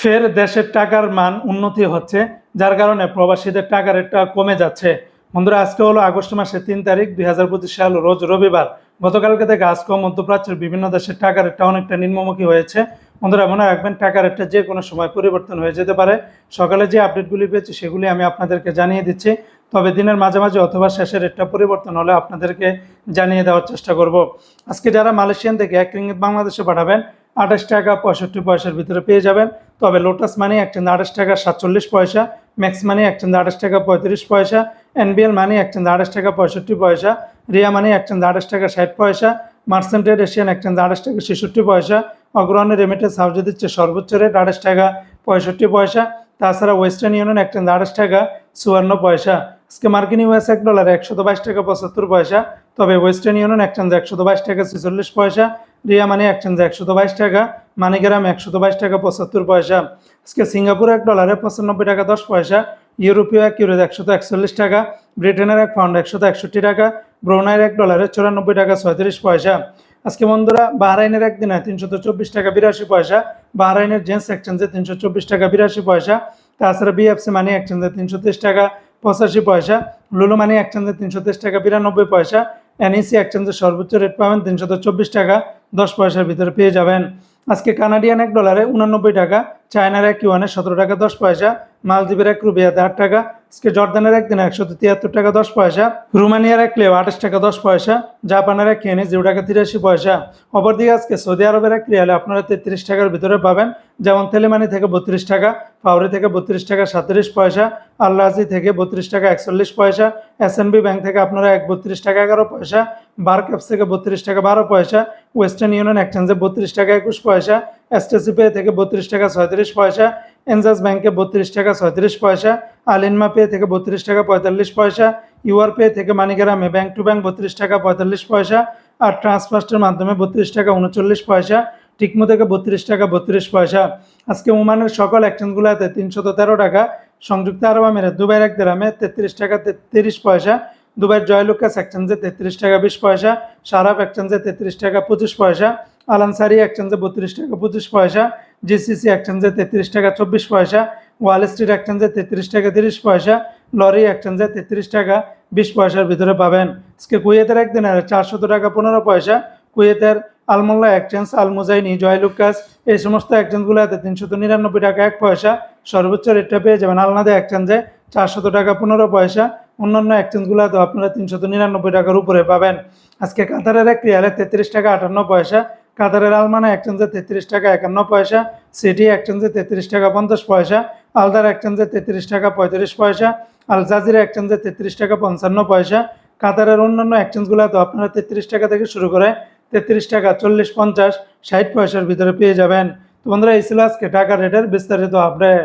ফের দেশের টাকার মান উন্নতি হচ্ছে, যার কারণে প্রবাসীদের টাকা রেটটা কমে যাচ্ছে। বন্ধুরা, আজকে হলো আগস্ট মাসের তিন তারিখ, দুই হাজার পঁচিশ সাল, রোজ রবিবার। গতকালকে থেকে আজকেও মধ্যপ্রাচ্যের বিভিন্ন দেশের টাকা রেটটা অনেকটা নিম্নমুখী হয়েছে। বন্ধুরা, মনে রাখবেন টাকা রেটটা যে কোনো সময় পরিবর্তন হয়ে যেতে পারে। সকালে যে আপডেটগুলি পেয়েছি, সেগুলি আমি আপনাদেরকে জানিয়ে দিচ্ছি। তবে দিনের মাঝামাঝি অথবা শেষে রেটটা পরিবর্তন হলে আপনাদেরকে জানিয়ে দেওয়ার চেষ্টা করব। আজকে যারা মালয়েশিয়ান থেকে এক রিঙ্গিত বাংলাদেশে পাঠাবেন, আঠাশ টাকা পঁয়ষট্টি পয়সার ভিতরে পেয়ে যাবেন। তবে লোটাস মানি একচেঞ্জ আঠাশ টাকা, সাতচল্লিশ পয়সা ম্যাক্স মানি একচেঞ্জ আঠাশ টাকা, পঁয়ত্রিশ পয়সা এনবিএল মানি একচেঞ্জ আঠাশ টাকা, পঁয়ষট্টি পয়সা রিয়া মানি একচেঞ্জ আঠাশ টাকা, ষাট পয়সা মার্সেন্টেড এশিয়ান একচেঞ্জ আঠাশ টাকা, ছেষট্টি পয়সা অগ্রহণের রেমিটেন্স হাউজে দিচ্ছে সর্বোচ্চ রেট আঠাশ টাকা, পঁয়ষট্টি পয়সা, তাছাড়া ওয়েস্টার্ন ইউনিয়ন একচেঞ্জ আঠাশ টাকা, চুয়ান্ন পয়সা। আজকে মার্কিন ইউএস এক ডলার একশত বাইশ টাকা, পঁচাত্তর পয়সা। তবে ওয়েস্টার্ন ইউনিয়ন একচেঞ্জ একশত বাইশ টাকা, ছেচল্লিশ পয়সা রিয়া মানে একচেঞ্জ একশত বাইশ টাকা মানিগ্রাম একশত বাইশ টাকা, পঁচাত্তর পয়সা। আজকে সিঙ্গাপুর এক ডলারে পঁচানব্বই টাকা, দশ পয়সা। ইউরোপীয় এক ইউরোদ একশত একচল্লিশ টাকা, ব্রিটেনের এক পাউন্ড একশত একষট্টি টাকা, ব্রুনাইয়ের এক ডলারে চুরানব্বই টাকা, ছয়ত্রিশ পয়সা। আজকে বন্ধুরা, বাহরাইনের একদিনে তিনশত চব্বিশ টাকা, বিরাশি পয়সা। বাহরাইনের জেন্টস এক্সচেঞ্জে তিনশো চব্বিশ টাকা, বিরাশি পয়সা। তাছাড়া বিএফসি মানি এক্সচেঞ্জে তিনশো তিরিশ টাকা, পঁচাশি পয়সা। লুলু মানি এক্সচেঞ্জে তিনশো তিরিশ টাকা, বিরানব্বই পয়সা। এনইসি এক্সচেঞ্জের সর্বোচ্চ রেট পাবেন তিনশত চব্বিশ টাকা, দশ পয়সার ভিতরে পেয়ে যাবেন। আজকে কানাডিয়ান এক ডলারে উনানব্বই টাকা চায়নার এক ইউয়ানে সতেরো টাকা দশ পয়সা মালদ্বীপের এক রুবিয়াতে আট টাকা, আজকে জর্দানের একদিনে একশো তিয়াত্তর টাকা দশ পয়সা, রোমানিয়ার এক লেও আঠাশ টাকা দশ পয়সা, জাপানের এক কেনে জিরো টাকা তিরাশি পয়সা। অপরদিকে আজকে সৌদি আরবের এক রিয়ালে আপনারা তেত্রিশ টাকার ভিতরে পাবেন, যেমন তেলেমানি থেকে বত্রিশ টাকা পাউরি থেকে বত্রিশ টাকা সাতত্রিশ পয়সা আল্লাহাজি থেকে বত্রিশ টাকা একচল্লিশ পয়সা এসএনবি ব্যাংক থেকে আপনারা এক বত্রিশ টাকা এগারো পয়সা বার ক্যাপস থেকে বত্রিশ টাকা বারো পয়সা, ওয়েস্টার্ন ইউনিয়ন এক্সচেঞ্জে বত্রিশ টাকা একুশ পয়সা এসটিসি পে থেকে বত্রিশ টাকা ছয়ত্রিশ পয়সা এনজাস ব্যাংকে বত্রিশ টাকা ছয়ত্রিশ পয়সা, আলিনমা পে থেকে বত্রিশ টাকা পঁয়তাল্লিশ পয়সা, ইউআর পে থেকে মানিগ্রামে ব্যাংক টু ব্যাংক বত্রিশ টাকা পঁয়তাল্লিশ পয়সা আর ট্রান্সফার্স্টের মাধ্যমে বত্রিশ টাকা উনচল্লিশ পয়সা, টিকমো থেকে বত্রিশ টাকা বত্রিশ পয়সা। আজকে ওমানের সকল এক্সচেঞ্জগুলোতে তিনশত তেরো টাকা, সংযুক্ত আরব আমিরাত, দুবাইয়ের এক দেরামে তেত্রিশ টাকা তেত্রিশ পয়সা, দুবাইয়ের জয়লুকাস এক্সচেঞ্জে তেত্রিশ টাকা বিশ পয়সা সারাপ এক্সচেঞ্জে তেত্রিশ টাকা পঁচিশ পয়সা আলানসারি এক্সচেঞ্জে বত্রিশ টাকা পঁচিশ পয়সা জিসিসি এক্সচেঞ্জে তেত্রিশ টাকা চব্বিশ পয়সা ওয়াল স্ট্রিট এক্সচেঞ্জে তেত্রিশ টাকা তিরিশ পয়সা লরি এক্সচেঞ্জে তেত্রিশ টাকা বিশ পয়সার ভিতরে পাবেন। আজকে কুয়েতের একদিনের চারশত টাকা পনেরো পয়সা। কুয়েতের আলমোল্লা এক্সচেঞ্জ আলমুজাইনি জয়লুকাস এই সমস্ত এক্সচেঞ্জগুলোতে তিনশত নিরানব্বই টাকা এক পয়সা। সর্বোচ্চ রেটটা পেয়ে যাবেন আলনাদে এক্সচেঞ্জে চারশত টাকা পনেরো পয়সা। অন্যান্য এক্সচেঞ্জগুলোতে আপনারা তিনশত নিরানব্বই টাকার উপরে পাবেন। আজকে কাতারের এক রিয়ালে তেত্রিশ টাকা আটান্ন পয়সা। কাতারের আলমানা এক্সচেঞ্জে তেত্রিশ টাকা একান্ন পয়সা সিটি এক্সচেঞ্জে তেত্রিশ টাকা পঞ্চাশ পয়সা আলদার এক্সচেঞ্জে তেত্রিশ টাকা পঁয়ত্রিশ পয়সা আল জাজিরা এক্সচেঞ্জে তেত্রিশ টাকা পঞ্চান্ন পয়সা। কাতারের অন্যান্য এক্সচেঞ্জগুলোতে আপনারা তেত্রিশ টাকা থেকে শুরু করে তেত্রিশ টাকা চল্লিশ পঞ্চাশ, ষাট পয়সার ভিতরে পেয়ে যাবেন। তো বন্ধুরা, এই ছিল আজকে টাকা রেটের বিস্তারিত আপডেট